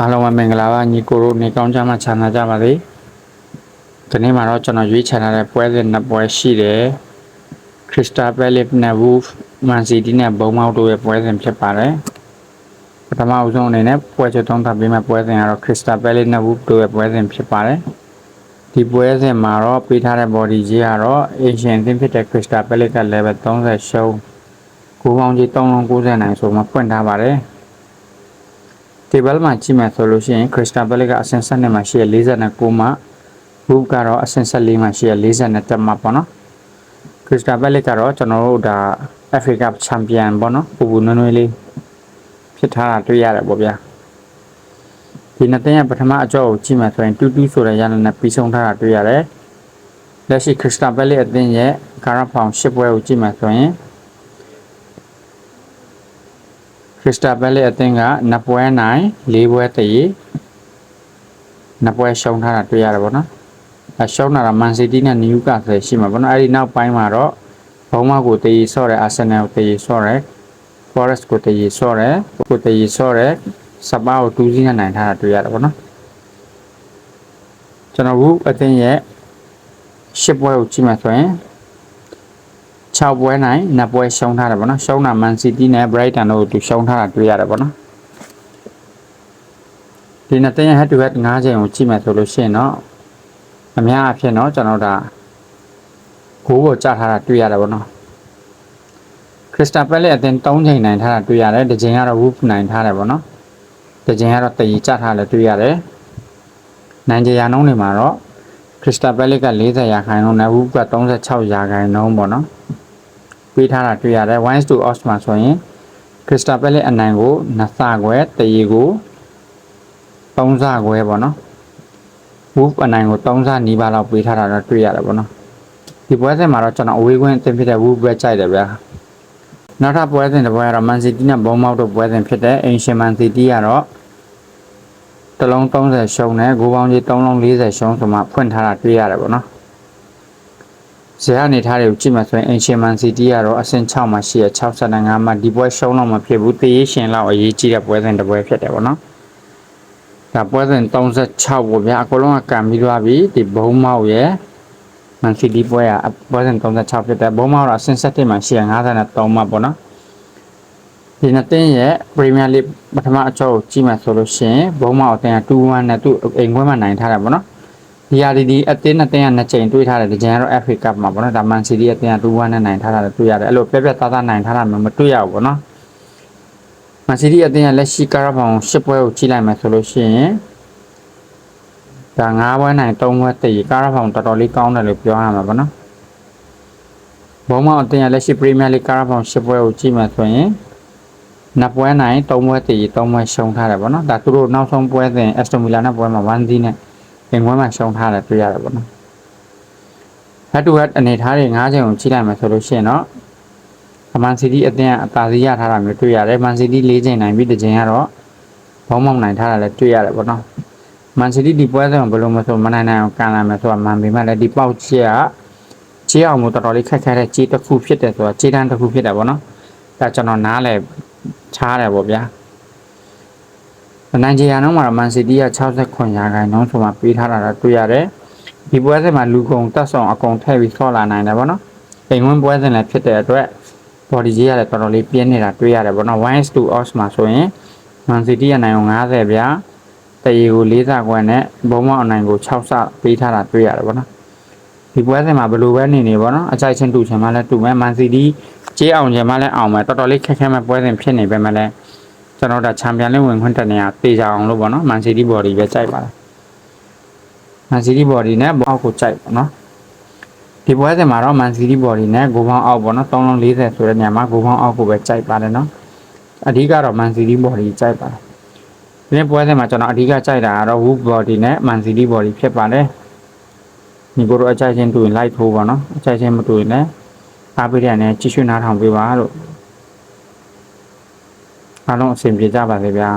အားလုံးပဲမင်္ဂလာပါညီကိုတို့နေကောင်းကြမှာခြာနာကြပါစေဒီနေ့မှာတော့ကျွန်တော်ရွေးချယ်ထားတဲ့ပွဲစဉ်နှစ်ပွဲရှိတယ်ခရစ္စတာပယ်လစ်နဲ့ဝူဖ်မန်စီးတီးနဲ့ဘုံမောက်တို့ရဲ့ပွဲစဉ်ဖြစ်ပါတယ်ပထမအဆုံးအနေနဲ့ပွဲချက်သုံးသပ်ပေးမယ့်ပွဲစဉ်ကတော့ခရစ္စတာပယ်လစ်နဲ့ဝူဖ်တို့ရဲ့ပွဲစဉ်ဖြစ်ပါတယ်ဒီပွဲစဉ်မှာတော့ပေးထားတဲ့ body ကြီးကတော့ Asian သင်းဖြစ်တဲ့ Crystal Palace က level 30ရှုံးကိုပေါင်းကြီး390နိုင်ဆိုမှဖွင့်ထားပါတယ် table မှာကြည့်မယ်ဆိုလို့ရှိရင် Crystal Palace ကအဆင့်7မှာရှိရ49မှာ Wolf ကတော့အဆင့်14မှာရှိရ47မှာပေါ့နော် Crystal Palace ကတော့ကျွန်တော်တို့ဒါ Africa Champion ပေါ့နော်ပူပူနွမ်းနွမ်းလေးဖြစ်ထားတာတွေ့ရတယ်ပေါ့ဗျာဒီနှစ်သိန်းရဲ့ပထမအကြောကိုကြည့်မယ်ဆိုရင်တူတူဆိုတဲ့ရလနဲ့ပြီးဆုံးထားတာတွေ့ရတယ်လက်ရှိ Crystal Palace အသင်းရဲ့ကာရဖောင်10ပွဲကိုကြည့်မယ်ဆိုရင် ခ ရစ္စတာဘယ်လေးအသင်းကနှစ်ပွဲနိုင်၄ပွဲတည်နှစ်ပွဲရှုံးထားတာတွေ့ရတယ်ဗောနော်အဲရှုံးတာကမန်စီးတီးနဲ့နယူကာဆယ်ရှိမှာဗောနော်အဲ့ဒီနောက်ပိုင်းမှာတော့ဘုံမကိုတည်ဆော့တယ်အာဆင်နယ်ကိုတည်ဆော့တယ်ဖော်ရက်စ်ကိုတည်ဆော့တယ်ကိုတည်ဆော့တယ်စပါကို2စီးနဲ့နိုင်ထားတာတွေ့ရတယ်ဗောနော်ကျွန်တော်တို့အသင်းရဲ့ရှစ်ပွဲကိုကြည့်မှဆိုရင် 6ပွဲနိုင်2ပွဲရှုံးထားတယ်ဗောနော်ရှုံးတာမန်စီးတီးနဲ့ Brighton တို့သူရှုံးထားတာတွေ့ရတယ်ဗောနော်ဒီနှစ်တင်းရဲ့ head to head 5ချိန်ကိုကြည့်မယ်ဆိုလို့ရှိရင်တော့အများအဖြစ်တော့ကျွန်တော်ဒါဂိုးကိုကြားထားတာတွေ့ရတယ်ဗောနော်ခရစ္စတာပယ်လက်အတင်း3ချိန်နိုင်ထားတာတွေ့ရတယ်တစ်ချိန်ကတော့ Wolf နိုင်ထားတယ်ဗောနော်တစ်ချိန်ကတော့တည်ကြားထားလည်းတွေ့ရတယ်နိုင်ကြရာနှုန်းတွေမှာတော့ခရစ္စတာပယ်လက်က40ရာခိုင်နှုန်းနဲ့ Wolf က36ရာခိုင်နှုန်းပေါ့နော် ပေးထားတာတွေ့ရတယ် wines to odds မှာဆိုရင် crystal palace အနိုင်ကိုနှစ်ဆခွဲတရီကိုသုံးဆခွဲပေါ့နော် wolf အနိုင်ကိုသုံးဆနီးပါးလောက်ပေးထားတာတော့တွေ့ရတယ်ပေါ့နော်ဒီပွဲစဉ်မှာတော့ကျွန်တော်အဝေးကွင်းအသင်းဖြစ်တဲ့ wolf ပဲကြိုက်တယ်ဗျာနောက်ထပ်ပွဲစဉ်တစ်ပွဲကတော့ man city နဲ့ bournemouth တို့ပွဲစဉ်ဖြစ်တဲ့ ancient man city ကတော့တလုံး30ရှုံးနဲ့ဂိုးပေါင်းကြီး3လုံး40ရှုံးဆိုမှဖွင့်ထားတာတွေ့ရတယ်ပေါ့နော် ဇေယအနေထားတွေကိုကြည့်မှဆိုရင် Ancient Man City ကတော့အဆင့်6မှာရှိရ65မှာဒီပွဲရှုံးတော့မဖြစ်ဘူးတေးရှင်လောက်အရေးကြီးတဲ့ပွဲစဉ်တစ်ပွဲဖြစ်တယ်ပေါ့နော်ဒါပွဲစဉ်36ပေါ့ဗျာအကုန်လုံးကကံပြီးသွားပြီဒီဘုံမောက်ရဲ့ Man City ပွဲကပွဲစဉ်36ဖြစ်တယ်ဘုံမောက်တော့အဆင့်7မှာရှိရ53မှာပေါ့နော်ဒီနှစ်တင်းရဲ့ Premier League ပထမအကြောကိုကြည့်မှဆိုလို့ရှိရင်ဘုံမောက်အတင်းက2-1နဲ့သူ့အိမ်ခွဲမှာနိုင်ထားတယ်ပေါ့နော် ဒီဟာဒီဒီအတင်းအတင်းကနှစ်ချိန်တွေးထားတယ်ဒီချိန်ကတော့ FA Cup မှာပေါ့နော်ဒါမန်စီးတီးအတင်းက2-1နဲ့နိုင်ထားတာတွေ့ရတယ်အဲ့လိုပြက်ပြက်သားသားနိုင်ထားတာမျိုးမတွေ့ရဘူးပေါ့နော်မန်စီးတီးအတင်းကလက်ရှိကာရဘောင်10ပွဲကိုကြည့်လိုက်မယ်ဆိုလို့ရှိရင်ဒါ9ပွဲနိုင်3ပွဲတည်ကာရဘောင်တော်တော်လေးကောင်းတယ်လို့ပြောရမှာပေါ့နော်ဘုံမောင်အတင်းကလက်ရှိ Premier League ကာရဘောင်10ပွဲကိုကြည့်မယ်ဆိုရင်နှစ်ပွဲနိုင်3ပွဲတည်3ပွဲရှုံးထားတယ်ပေါ့နော်ဒါသူတို့နောက်ဆုံးပွဲစဉ် Aston Villa နဲ့ပွဲမှာ1-0နဲ့ ပင်ကွင်းမှာရှုံထားတယ်တွေ့ရတယ်ပေါ့နော် head to head အနေထားတွေ၅ချိန်ကိုချိန်လိုက်မယ်ဆိုလို့ရှိရင်တော့မန်စီးတီးအသင်းကအသာစီးရထားတာမျိုးတွေ့ရတယ်မန်စီးတီး၄ချိန်နိုင်ပြီးတစ်ချိန်ကတော့ဘောင်းမောင်နိုင်ထားတာလည်းတွေ့ရတယ်ပေါ့နော်မန်စီးတီးဒီပွဲစဉ်ကိုဘယ်လိုမဆိုမနိုင်နိုင်အောင်ကန်လာမယ်ဆိုတာမှန်ပေမဲ့လည်းဒီပေါက်ချက်ကချေးအောင်မို့တော်တော်လေးခက်ခဲတဲ့ချေးတစ်ခုဖြစ်တယ်ဆိုတာချေးတန်းတစ်ခုဖြစ်တယ်ပေါ့နော်ဒါကျွန်တော်နားလဲချားတယ်ပေါ့ဗျာ နိုင်ဂျီယာနှုန်းမှာတော့မန်စီးတီးက69ရာခိုင်နှုန်းဆိုမှပေးထားတာတော့တွေ့ရတယ်ဒီပွဲစဉ်မှာလူကုန်တက်ဆောင်အကုန်ထည့်ပြီးဆော့လာနိုင်တယ်ပေါ့နော်အိမ်ဝင်ပွဲစဉ်လည်းဖြစ်တဲ့အတွက် body ကြီးကလည်းတော်တော်လေးပြင်းနေတာတွေ့ရတယ်ပေါ့နော်1 to odds မှာဆိုရင် Man City အနိုင်ကို90ဗျာတရေကို4ဆခွဲနဲ့ဘုံမောက်အနိုင်ကို6ဆပေးထားတာတွေ့ရတယ်ပေါ့နော်ဒီပွဲစဉ်မှာဘယ်လိုပဲနေနေပေါ့နော်အကြိုက်ချင်းတူချင်မှလည်းတူမယ် Man City ကြေးအောင်ချင်မှလည်းအောင်မယ်တော်တော်လေးခက်ခဲမဲ့ပွဲစဉ်ဖြစ်နေပေမဲ့လည်း ကျွန်တော်တို့ချန်ပီယံလိဝင်ခွင့်တက်နေရတေချာအောင်လို့ပေါ့နော် Man City body ပဲကြိုက်ပါတယ် Man City body နဲ့ဘောက်ကိုကြိုက်ပေါ့နော်ဒီပွဲစဉ်မှာတော့ Man City body နဲ့ဂိုးပေါင်းအောက်ပေါ့နော်340ဆိုတဲ့နေရာမှာဂိုးပေါင်းအောက်ကိုပဲကြိုက်ပါတယ်နော်အဓိကတော့ Man City body ကြိုက်ပါတယ်ဒီပွဲစဉ်မှာကျွန်တော်အဓိကကြိုက်တာကတော့ Wolf body နဲ့ Man City body ဖြစ်ပါတယ်ညီကိုတို့အကြိုက်ချင်းတူရင် light ထိုးပါနော်အကြိုက်ချင်းမတူရင်လည်းအားပေးတဲ့အနေနဲ့ကြည့်ရှုနားထောင်ပေးပါလို့ အားလုံးအဆင်ပြေကြပါစေဗျာ